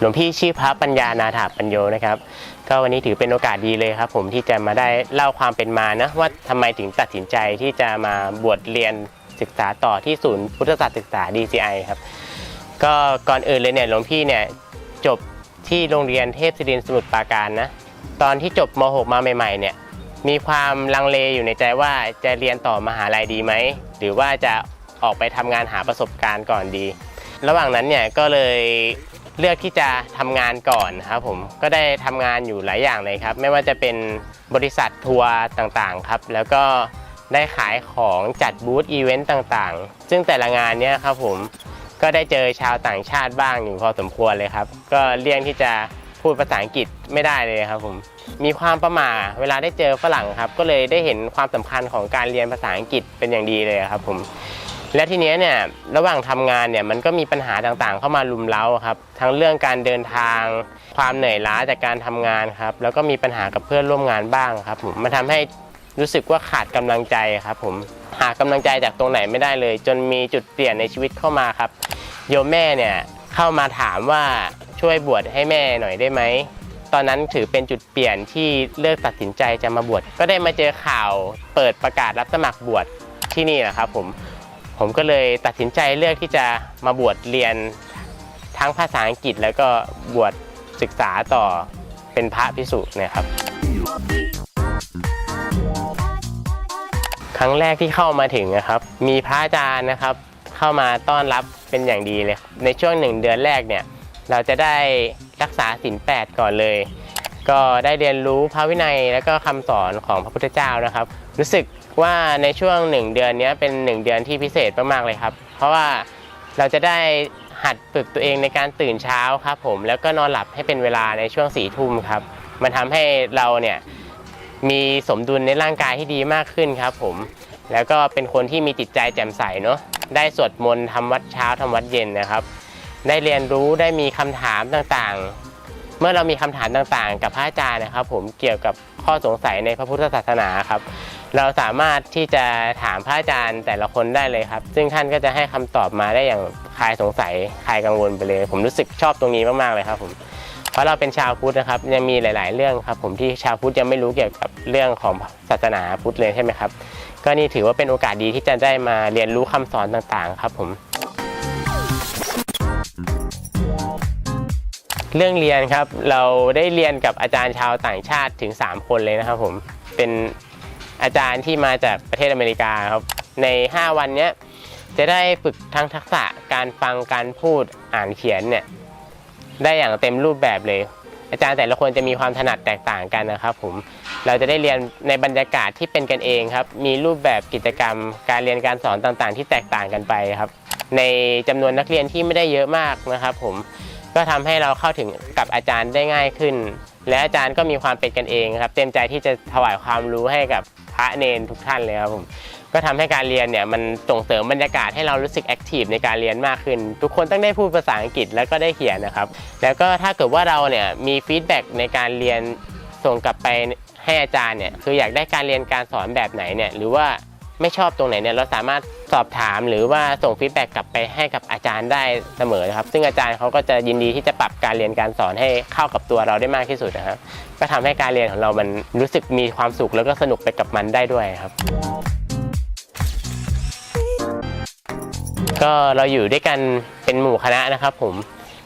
หลวงพี่ชื่อพระปัญญานาถาปัญโยนะครับ ก็วันนี้ถือเป็นโอกาสดีเลยครับ ผมที่จะมาได้เล่าความเป็นมานะว่าทำไมถึงตัดสินใจที่จะมาบวชเรียนศึกษาต่อที่ศูนย์พุทธศาสตร์ศึกษา DCI ครับ ก็ก่อนอื่นเลยเนี่ยหลวงพี่เนี่ยจบที่โรงเรียนเทพศิรินทร์สมุทรปราการนะตอนที่จบม .6 มาใหม่ๆเนี่ยมีความลังเลอยู่ในใจว่าจะเรียนต่อมหาลัยดีไหมหรือว่าจะ ออกไปทำงานหาประสบการณ์ก่อนดี ระหว่างนั้นเนี่ยก็เลยเลือกที่จะทำงานก่อนครับผมก็ได้ทำงานอยู่หลายอย่างเลยครับ ไม่ว่าจะเป็นบริษัททัวร์ต่างๆครับ แล้วก็ได้ขายของจัดบูธอีเวนต์ต่างๆ ซึ่งแต่ละงานเนี่ยครับผมก็ได้เจอชาวต่างชาติบ้างอยู่พอสมควรเลยครับ ก็เลี่ยงที่จะพูดภาษาอังกฤษไม่ได้เลยครับผมมีความประมาเวลาได้เจอฝรั่งครับ ก็เลยได้เห็นความสำคัญของการเรียนภาษาอังกฤษเป็นอย่างดีเลยครับผม และทีเนี้ยเนี่ยระหว่างทำงานเนี่ยมันก็มีปัญหาต่างๆ เข้ามาลุมเล้าครับ ทั้งเรื่องการเดินทาง ความเหนื่อยล้าจากการทำงานครับ แล้วก็มีปัญหากับเพื่อนร่วมงานบ้างครับผมมันทำให้รู้สึกว่าขาดกำลังใจครับผมหากำลังใจจากตรงไหนไม่ได้เลย จนมีจุดเปลี่ยนในชีวิตเข้ามาครับ โยมแม่เนี่ยเข้ามาถามว่าช่วยบวชให้แม่หน่อยได้ไหมตอนนั้นถือเป็นจุดเปลี่ยนที่เลือกตัดสินใจจะมาบวชก็ได้มาเจอข่าวเปิดประกาศรับสมัครบวชที่นี่แหละครับผม ผมก็เลยตัดสินใจเลือกที่จะมาบวชเรียนทั้งภาษาอังกฤษ แล้วก็บวชศึกษาต่อเป็นพระพิสุนี่ยครับ ครั้งแรกที่เข้ามาถึงนะครับ มีพระอาจารย์นะครับ เข้ามาต้อนรับเป็นอย่างดีเลย ในช่วงหนึ่งเดือนแรกเนี่ยเราจะได้รักษาศีลแปดก่อนเลย ก็ได้เรียนรู้พระวินัยและก็คำสอนของพระพุทธเจ้านะครับ รู้สึกว่าในช่วงหนึ่งเดือนนี้เป็นหนึ่งเดือนที่พิเศษมากๆเลยครับ เพราะว่าเราจะได้หัดฝึกตัวเองในการตื่นเช้าครับผมแล้วก็นอนหลับให้เป็นเวลาในช่วงสี่ทุ่มครับ มันทำให้เราเนี่ยมีสมดุลในร่างกายที่ดีมากขึ้นครับผมแล้วก็เป็นคนที่มีจิตใจแจ่มใสเนาะได้สวดมนต์ทำวัดเช้าทำวัดเย็นนะครับ ได้เรียนรู้ได้มีคำถามต่างๆ เมื่อเรามีคำถามต่างๆ กับพระอาจารย์นะครับ ผมเกี่ยวกับข้อสงสัยในพระพุทธศาสนาครับ เราสามารถที่จะถามพระอาจารย์แต่ละคนได้เลยครับ ซึ่งท่านก็จะให้คำตอบมาได้อย่างคลายสงสัยคลายกังวลไปเลย ผมรู้สึกชอบตรงนี้มากๆเลยครับผมเพราะเราเป็นชาวพุทธนะครับยังมีหลาย ๆ เรื่องครับ ผมที่ชาวพุทธยังไม่รู้เกี่ยวกับเรื่องของศาสนาพุทธเลยใช่ไหมครับ ก็นี่ถือว่าเป็นโอกาสดีที่จะได้มาเรียนรู้คำสอนต่าง ๆ ครับผมเรื่องเรียนครับเราได้เรียนกับอาจารย์ชาวต่างชาติถึง 3 คนเลยนะครับผมเป็น อาจารย์ที่มาจากประเทศอเมริกาครับ ใน 5 วันนี้จะได้ฝึกทั้งทักษะการฟังการพูดอ่านเขียนเนี่ยได้อย่างเต็มรูปแบบเลย อาจารย์แต่ละคนจะมีความถนัดแตกต่างกันนะครับผมเราจะได้เรียนในบรรยากาศที่เป็นกันเองครับ มีรูปแบบกิจกรรม การเรียนการสอนต่างๆ ที่แตกต่างกันไปครับ ในจำนวนนักเรียนที่ไม่ได้เยอะมากนะครับ ผมก็ทำให้เราเข้าถึงกับอาจารย์ได้ง่ายขึ้น และอาจารย์ก็มีความเป็นกันเองครับ เต็มใจที่จะถวายความรู้ให้กับพระเนนทุกท่านเลยครับผมก็ทำให้การเรียนเนี่ยมันส่งเสริมบรรยากาศให้เรารู้สึกแอคทีฟในการเรียนมากขึ้น ทุกคนต้องได้พูดภาษาอังกฤษแล้วก็ได้เขียนนะครับ แล้วก็ถ้าเกิดว่าเราเนี่ยมีฟีดแบ็กในการเรียนส่งกลับไปให้อาจารย์เนี่ยคืออยากได้การเรียนการสอนแบบไหนเนี่ยหรือว่า ไม่ชอบตรงไหนเนี่ยเราสามารถสอบถามหรือว่าส่งฟีดแบ็กกลับไปให้กับอาจารย์ได้เสมอนะครับ ซึ่งอาจารย์เขาก็จะยินดีที่จะปรับการเรียนการสอนให้เข้ากับตัวเราได้มากที่สุดนะครับก็ทำให้การเรียนของเรามันรู้สึกมีความสุขแล้วก็สนุกไปกับมันได้ด้วยครับก็เราอยู่ด้วยกันเป็นหมู่คณะนะครับ ผม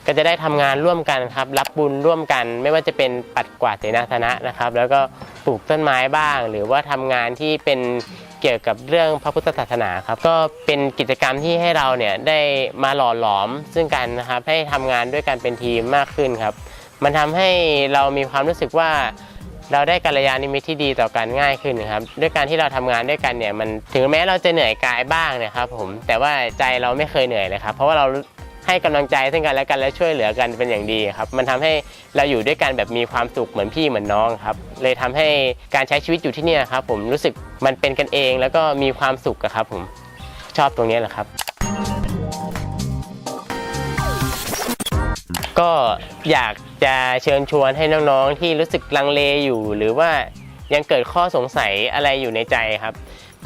ก็จะได้ทำงานร่วมกันครับ รับบุญร่วมกัน ไม่ว่าจะเป็นปัดกวาดเสนาสนะนะครับ แล้วก็ปลูกต้นไม้บ้าง หรือว่าทำงานที่เป็น เกี่ยวกับเรื่องพระพุทธศาสนาครับ ก็เป็นกิจกรรมที่ให้เราเนี่ยได้มาหล่อหลอมซึ่งกันนะครับให้ทำงานด้วยกันเป็นทีมมากขึ้นครับ มันทำให้เรามีความรู้สึกว่าเราได้กัลยาณมิตรที่ดีต่อกันง่ายขึ้นครับด้วยการที่เราทำงานด้วยกันเนี่ยมันถึงแม้เราจะเหนื่อยกายบ้างนะครับผมแต่ว่าใจเราไม่เคยเหนื่อยเลยครับเพราะว่าเรา ให้กำลังใจซึ่งกันและกันและช่วยเหลือกันเป็นอย่างดีครับ มันทำให้เราอยู่ด้วยกันแบบมีความสุขเหมือนพี่เหมือนน้องครับ เลยทำให้การใช้ชีวิตอยู่ที่นี่ครับ ผมรู้สึกมันเป็นกันเองแล้วก็มีความสุขครับ ผมชอบตรงนี้แหละครับ ก็อยากจะเชิญชวนให้น้องๆที่รู้สึกลังเลอยู่ หรือว่ายังเกิดข้อสงสัยอะไรอยู่ในใจครับ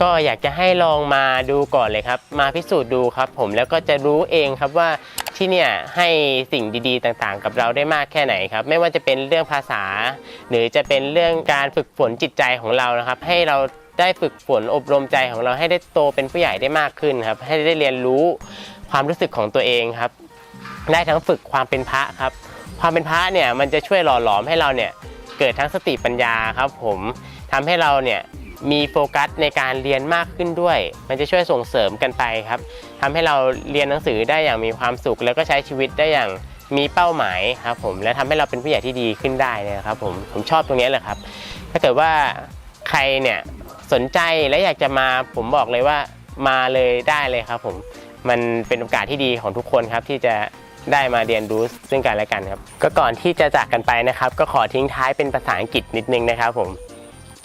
ก็อยากจะให้ลองมาดูก่อนเลยครับ มาพิสูจน์ดูครับ ผมแล้วก็จะรู้เองครับว่าที่เนี่ยให้สิ่งดีๆ ต่างๆ กับเราได้มากแค่ไหนครับ ไม่ว่าจะเป็นเรื่องภาษา หรือจะเป็นเรื่องการฝึกฝนจิตใจของเรานะครับ ให้เราได้ฝึกฝนอบรมใจของเราให้ได้โตเป็นผู้ใหญ่ได้มากขึ้นครับ ให้ได้เรียนรู้ความรู้สึกของตัวเองครับ ได้ทั้งฝึกความเป็นพระครับ ความเป็นพระเนี่ยมันจะช่วยหล่อหลอมให้เราเนี่ยเกิดทั้งสติปัญญาครับ ผมทำให้เราเนี่ย มีโฟกัสในการเรียนมากขึ้นด้วย มันจะช่วยส่งเสริมกันไปครับทำให้เราเรียนหนังสือได้อย่างมีความสุข แล้วก็ใช้ชีวิตได้อย่างมีเป้าหมายครับผมและทำให้เราเป็นผู้ใหญ่ที่ดีขึ้นได้นยนะครับผมผมชอบตรงนี้แหละครับ ถ้าเกิดว่าใครเนี่ยสนใจและอยากจะมาผมบอกเลยว่ามาเลยได้เลยครับผมมันเป็นโอกาสที่ดีของทุกคนครับที่จะได้มาเรียนรู้ซึ่งกันและกันครับ ก็ก่อนที่จะจากกันไปนะครับ ก็ขอทิ้งท้ายเป็นภาษาอังกฤษนิดนึงนะครับผม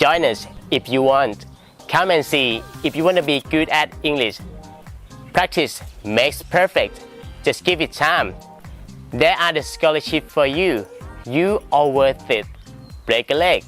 Join us if you want. Come and see if you want to be good at English. Practice makes perfect. Just give it time. There are the scholarship for you. You are worth it. Break a leg